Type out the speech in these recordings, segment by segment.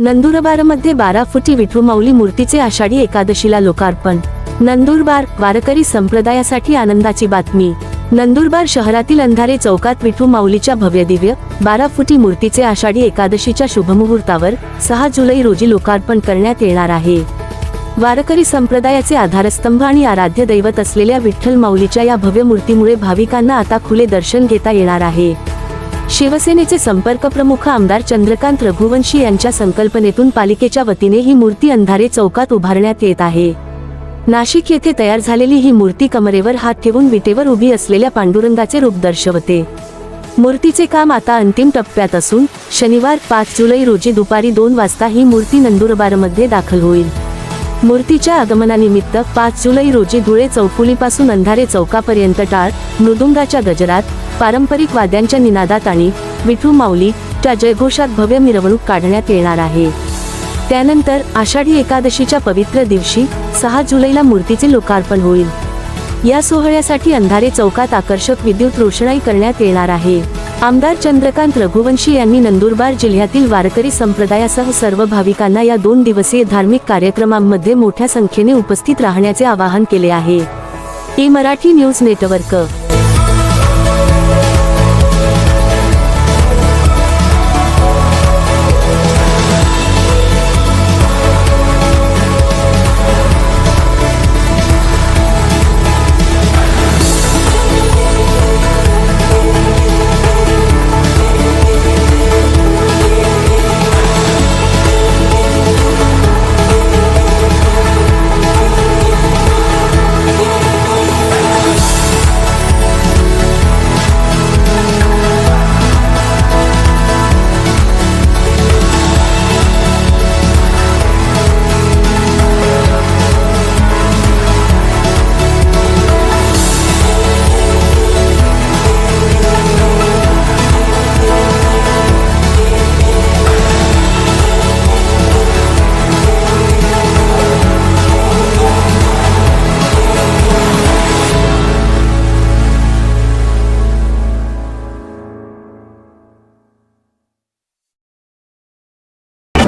नंदुरबारमध्ये बारा फुटी विठुमाऊली मूर्तीचे आषाढी एकादशीला लोकार्पण. नंदुरबार वारकरी संप्रदायासाठी आनंदाची बातमी. नंदुरबार शहरातील अंधारे चौकात विठू माऊलीच्या भव्य दिव्य बारा फुटी मूर्तीचे आषाढी एकादशीच्या शुभमुहूर्तावर सहा जुलै रोजी लोकार्पण करण्यात येणार आहे. वारकरी संप्रदायाचे आधारस्तंभ आणि आराध्य दैवत असलेल्या विठ्ठल माऊलीच्या या भव्य मूर्तीमुळे भाविकांना आता खुले दर्शन घेता येणार आहे. शिवसेनेचे संपर्क प्रमुख आमदार चंद्रकांत रघुवंशी यांच्या संकल्पनेतून पालिकेच्या वतीने ही मूर्ती अंधारे चौकात उभारण्यात येत आहे. नाशिक येथे तयार झालेली ही मूर्ती कमरेवर हात ठेवून विटेवर उभी असलेल्या पांडुरंगाचे रूप दर्शवते. मूर्तीचे काम आता अंतिम टप्प्यात असून शनिवार पाच जुलै रोजी दुपारी दोन वाजता ही मूर्ती नंदुरबारमध्ये दाखल होईल. मूर्तीच्या आगमनानिमित्त पाच जुलै रोजी धुळे चौफुलीपासून अंधारे चौकापर्यंत टाळ मृदुंगाच्या गजरात पारंपरिक वाद्यांच्या निनादात आणि विठू माऊली च्या जयघोषात भव्य मिरवणूक काढण्यात येणार आहे. त्यानंतर आषाढी एकादशीच्या पवित्र दिवशी सहा जुलैला मूर्तीचे लोकार्पण होईल. या सोहळ्यासाठी अंधारे चौकात आकर्षक विद्युत रोषणाई करण्यात येणार आहे. आमदार चंद्रकांत रघुवंशी यांनी नंदुरबार जिल्ह्यातील वारकरी संप्रदायासह सर्व भाविकांना या दोन दिवसीय धार्मिक कार्यक्रमांमध्ये मोठ्या संख्येने उपस्थित राहण्याचे आवाहन केले आहे. A Marathi news network.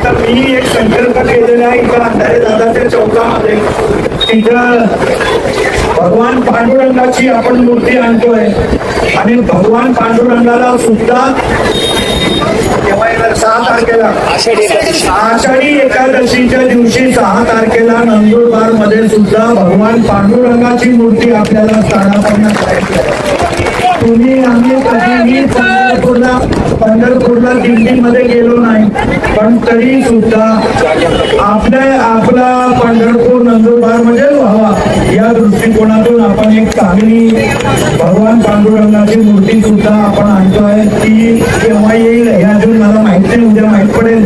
आता मी एक संकल्प केलेला आहे इथं अंधारे दादाच्या चौकामध्ये. तिथं भगवान पांडुरंगाची आपण मूर्ती आणतोय. आणि भगवान पांडुरंगाला सुद्धा केव्हा येणार? सहा तारखेला. आषाढी एकादशीच्या दिवशी सहा तारखेला नंदुरबारमध्ये सुद्धा भगवान पांडुरंगाची मूर्ती आपल्याला स्थानापन्न पंढरपूरला दिंडीमध्ये गेलो नाही पण तरी सुद्धा आपल्या आपला पंढरपूर नंदुरबार म्हणजे व्हावा या दृष्टिकोनातून आपण एक चांगली भगवान पांडुरंगाची मूर्ती सुद्धा आपण आणतोय. ती केव्हा येईल हे अजून मला माहीत नाही उद्या माहीत पडेल.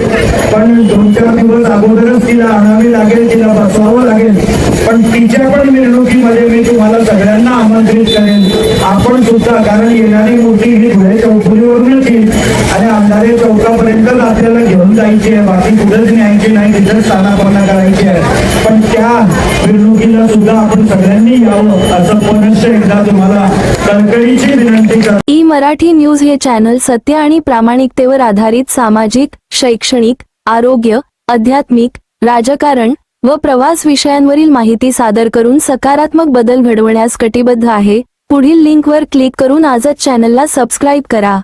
पण दोन चार दिवस अगोदरच तिला आणावी लागेल तिला बसवावं लागेल. पण तिच्या पण मिरवणुकीमध्ये मी तुम्हाला सगळ्यांना आमंत्रित करेन. आपण सुद्धा कारण येणारी मूर्ती ही धुळे चौक साडे चौकापर्यंत आपल्याला घेऊन जायची आहे. बाकी कुठंच न्यायचे नाही. तिथं स्थानापन्न करायची आहे. पण त्या मिरवणुकीला सुद्धा आपण सगळ्यांनी यावं असं पुनश्च एकदा तुम्हाला कळकळीची विनंती कर ई मराठी न्यूज हे चॅनल सत्य आणि प्रामाणिकतेवर आधारित सामाजिक शैक्षणिक आरोग्य आध्यात्मिक राजकारण व प्रवास विषयांवरील माहिती सादर करून सकारात्मक बदल घडवण्यास कटिबद्ध आहे. पुढील लिंकवर क्लिक करून आजच चॅनलला सबस्क्राईब करा.